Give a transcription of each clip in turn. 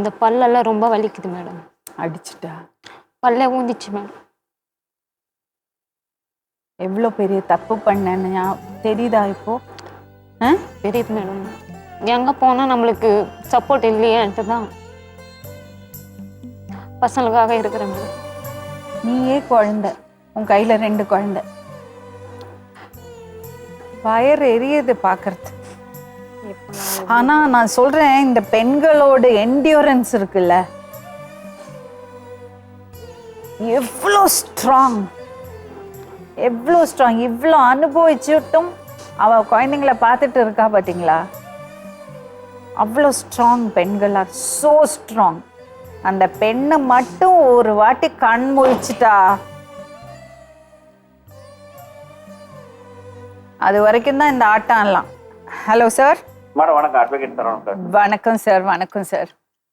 இந்த பல்லெல்லாம் ரொம்ப வலிக்குது மேடம். அடிச்சிட்டா? பல்லே ஊந்திச்சு மேடம் எவ்வளோ பெரிய தப்பு பண்ணேன்னு ஞா- தெரியுதா இப்போ? ஆ? தெரியுது மேடம். எங்கே போனால் நம்மளுக்கு சப்போர்ட் இல்லையேன்ட்டு தான். பசங்களுக்காக இருக்கிறேன் மேடம். நீயே குழந்தை. உன் கையில ரெண்டு குழந்தை. வயர் எரியுது பார்க்கறது ஆனா நான் சொல்றேன் இந்த பெண்களோட என்டியூரன்ஸ் இருக்குல்ல எவ்வளோ ஸ்ட்ராங் எவ்வளோ ஸ்ட்ராங் இவ்வளோ அனுபவிச்சுட்டும் அவ குழந்தைங்கள பார்த்துட்டு இருக்கா பார்த்தீங்களா அவ்வளோ ஸ்ட்ராங் பெண்கள் ஆர் ஸோ ஸ்ட்ராங் அந்த பெண்ணை மட்டும் ஒரு வாட்டி கண் முழிச்சிட்டா அது வரைக்கும் தான் இந்த ஆட்டம் எல்லாம். ஹலோ சார் மேடம் வணக்கம். அட்வொகேட் சார் வணக்கம் சார் வணக்கம் சார்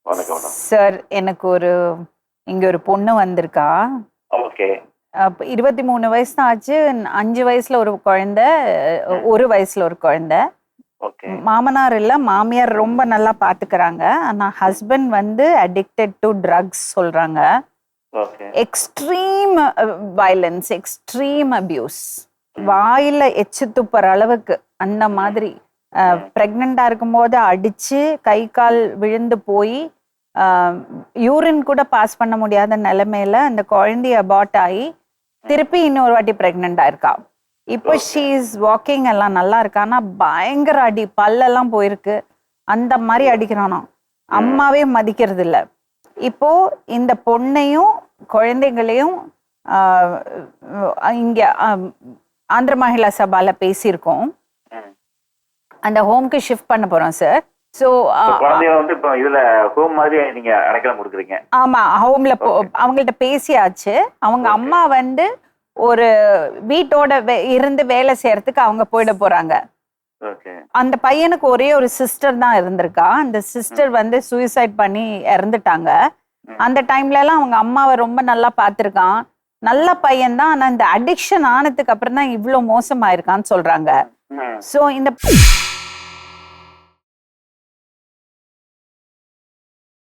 வணக்கம் சார் எனக்கு ஒரு இங்க ஒரு பொண்ணு வந்திருக்கா. ஓகே. இருபத்தி மூணு வயசு தான் ஆச்சு. அஞ்சு வயசுல ஒரு குழந்தை ஒரு வயசுல ஒரு குழந்தை. மாமனார் இல்ல மாமியார் ரொம்ப நல்லா பாத்துக்கறாங்க. ஆனா ஹஸ்பண்ட் வந்து அடிக்டட் டு ட்ரக்ஸ் சொல்றாங்க. எக்ஸ்ட்ரீம் வயலன்ஸ் எக்ஸ்ட்ரீம் அபியூஸ் வாயில எச்சு துப்புற அளவுக்கு அந்த மாதிரி. ப்ரெக்னெண்டா இருக்கும்போது அடிச்சு கை கால் விழுந்து போய் யூரின் கூட பாஸ் பண்ண முடியாத நிலைமையில அந்த குழந்தைய அபார்ட் ஆகி திருப்பி இன்னொரு வாட்டி ப்ரெக்னெண்டா இருக்கா இப்போ ஷீ இஸ் வாக்கிங் எல்லாம் நல்லா இருக்கா? ஆனா பயங்கர அடி பல்லெல்லாம் போயிருக்கு. அந்த மாதிரி அடிக்கிறானாம் அம்மாவே மதிக்கிறது இல்ல இப்போ இந்த பொண்ணையும் குழந்தைகளையும் ஆஹ், இங்க ஆந்திர மகிழா சபால பேசியிருக்கோம். அந்த ஹோம்க்கு ஷிஃப்ட் பண்ண போறோம் சார் ஸோ குழந்தைய வந்து இப்போ இதுல ஹோம் மாதிரி நீங்க அடைக்கலம் கொடுக்குறீங்க. ஆமா ஹோம்ல அவங்கள்ட்ட பேசியாச்சு. அவங்க அம்மா வந்து ஒரு வீட்டோட இருந்து வேலை செய்யறதுக்கு அவங்க போயிட போறாங்க. அந்த பையனுக்கு ஒரே ஒரு சிஸ்டர் தான் இருந்திருக்கா. அந்த சிஸ்டர் வந்து சூசைட் பண்ணி இறந்துட்டாங்க. அந்த டைம்ல எல்லாம் அவங்க அம்மாவை ரொம்ப நல்லா பார்த்திருக்கான். நல்ல பையன் தான் ஆனா இந்த அடிக்ஷன் ஆனதுக்கு அப்புறம் தான் இவ்வளோ மோசமாயிருக்கான்னு சொல்றாங்க. So in the